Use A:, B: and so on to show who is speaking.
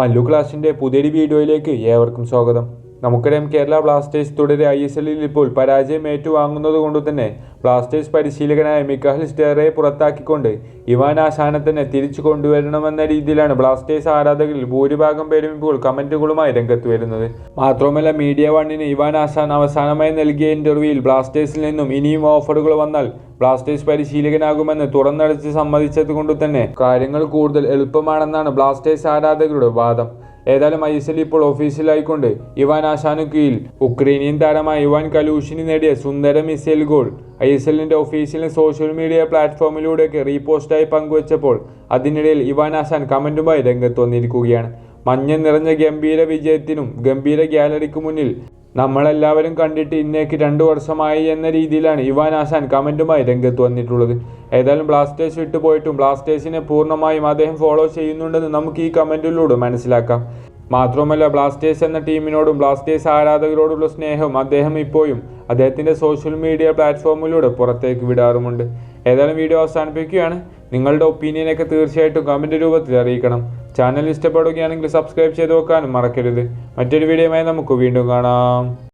A: മല്ലു ക്ലാസിന്റെ പുതിയൊരു വീഡിയോയിലേക്ക് ഏവർക്കും സ്വാഗതം. നമുക്കറിയാം കേരള ബ്ലാസ്റ്റേഴ്സ് തുടരെ ഐ എസ് എല്ലിൽ ഇപ്പോൾ പരാജയം ഏറ്റുവാങ്ങുന്നത് കൊണ്ട് തന്നെ ബ്ലാസ്റ്റേഴ്സ് പരിശീലകനായ മിക്കാഹിൽ സ്റ്റേറെ പുറത്താക്കിക്കൊണ്ട് ഇവാൻ ആശാനെ തന്നെ തിരിച്ചു കൊണ്ടുവരണമെന്ന രീതിയിലാണ് ബ്ലാസ്റ്റേഴ്സ് ആരാധകരിൽ ഭൂരിഭാഗം പേരും ഇപ്പോൾ കമന്റുകളുമായി രംഗത്ത് വരുന്നത്. മാത്രമല്ല മീഡിയ വണ്ണിന് ഇവാൻ ആശാൻ അവസാനമായി നൽകിയ ഇന്റർവ്യൂവിൽ ബ്ലാസ്റ്റേഴ്സിൽ നിന്നും ഇനിയും ഓഫറുകൾ വന്നാൽ ബ്ലാസ്റ്റേഴ്സ് പരിശീലകനാകുമെന്ന് തുറന്നടിച്ച് സമ്മതിച്ചത് കൊണ്ട് തന്നെ കാര്യങ്ങൾ കൂടുതൽ എളുപ്പമാണെന്നാണ് ബ്ലാസ്റ്റേഴ്സ് ആരാധകരുടെ വാദം. ഏതായാലും ഐ എസ് എൽ ഇപ്പോൾ ഓഫീസിലായിക്കൊണ്ട് ഇവാൻ ആശാനു കീഴിൽ. ഉക്രൈനിയൻ താരമായ ഇവാൻ കലൂഷിനി നേടിയ സുന്ദര മിസൈൽ ഗോൾ ഐ എസ് എല്ലിന്റെ ഒഫീഷ്യൽ സോഷ്യൽ മീഡിയ പ്ലാറ്റ്ഫോമിലൂടെയൊക്കെ റീപോസ്റ്റായി പങ്കുവച്ചപ്പോൾ അതിനിടയിൽ ഇവാൻ ആശാൻ കമന്റുമായി രംഗത്ത് വന്നിരിക്കുകയാണ്. മഞ്ഞ നിറഞ്ഞ ഗംഭീര വിജയത്തിനും ഗംഭീര ഗ്യാലറിക്ക് മുന്നിൽ നമ്മളെല്ലാവരും കണ്ടിട്ട് ഇന്നേക്ക് രണ്ടു വർഷമായി എന്ന രീതിയിലാണ് ഇവാൻ ആശാൻ കമന്റുമായി രംഗത്ത് വന്നിട്ടുള്ളത്. ഏതായാലും ബ്ലാസ്റ്റേഴ്സ് വിട്ടുപോയിട്ടും ബ്ലാസ്റ്റേഴ്സിനെ പൂർണമായും അദ്ദേഹം ഫോളോ ചെയ്യുന്നുണ്ടെന്ന് നമുക്ക് ഈ കമന്റിലൂടെ മനസ്സിലാക്കാം. മാത്രമല്ല ബ്ലാസ്റ്റേഴ്സ് എന്ന ടീമിനോടും ബ്ലാസ്റ്റേഴ്സ് ആരാധകരോടുള്ള സ്നേഹവും അദ്ദേഹം ഇപ്പോഴും അദ്ദേഹത്തിന്റെ സോഷ്യൽ മീഡിയ പ്ലാറ്റ്ഫോമിലൂടെ പുറത്തേക്ക് വിടാറുമുണ്ട്. ഏതായാലും വീഡിയോ അവസാനിപ്പിക്കുകയാണ്. നിങ്ങളുടെ ഒപ്പീനിയനൊക്കെ തീർച്ചയായിട്ടും കമന്റ് രൂപത്തിൽ അറിയിക്കണം. ചാനൽ ഇഷ്ടപ്പെടുകയാണെങ്കിൽ സബ്സ്ക്രൈബ് ചെയ്ത് വെക്കാനും മറക്കരുത്. മറ്റൊരു വീഡിയോയുമായി നമുക്ക് വീണ്ടും കാണാം.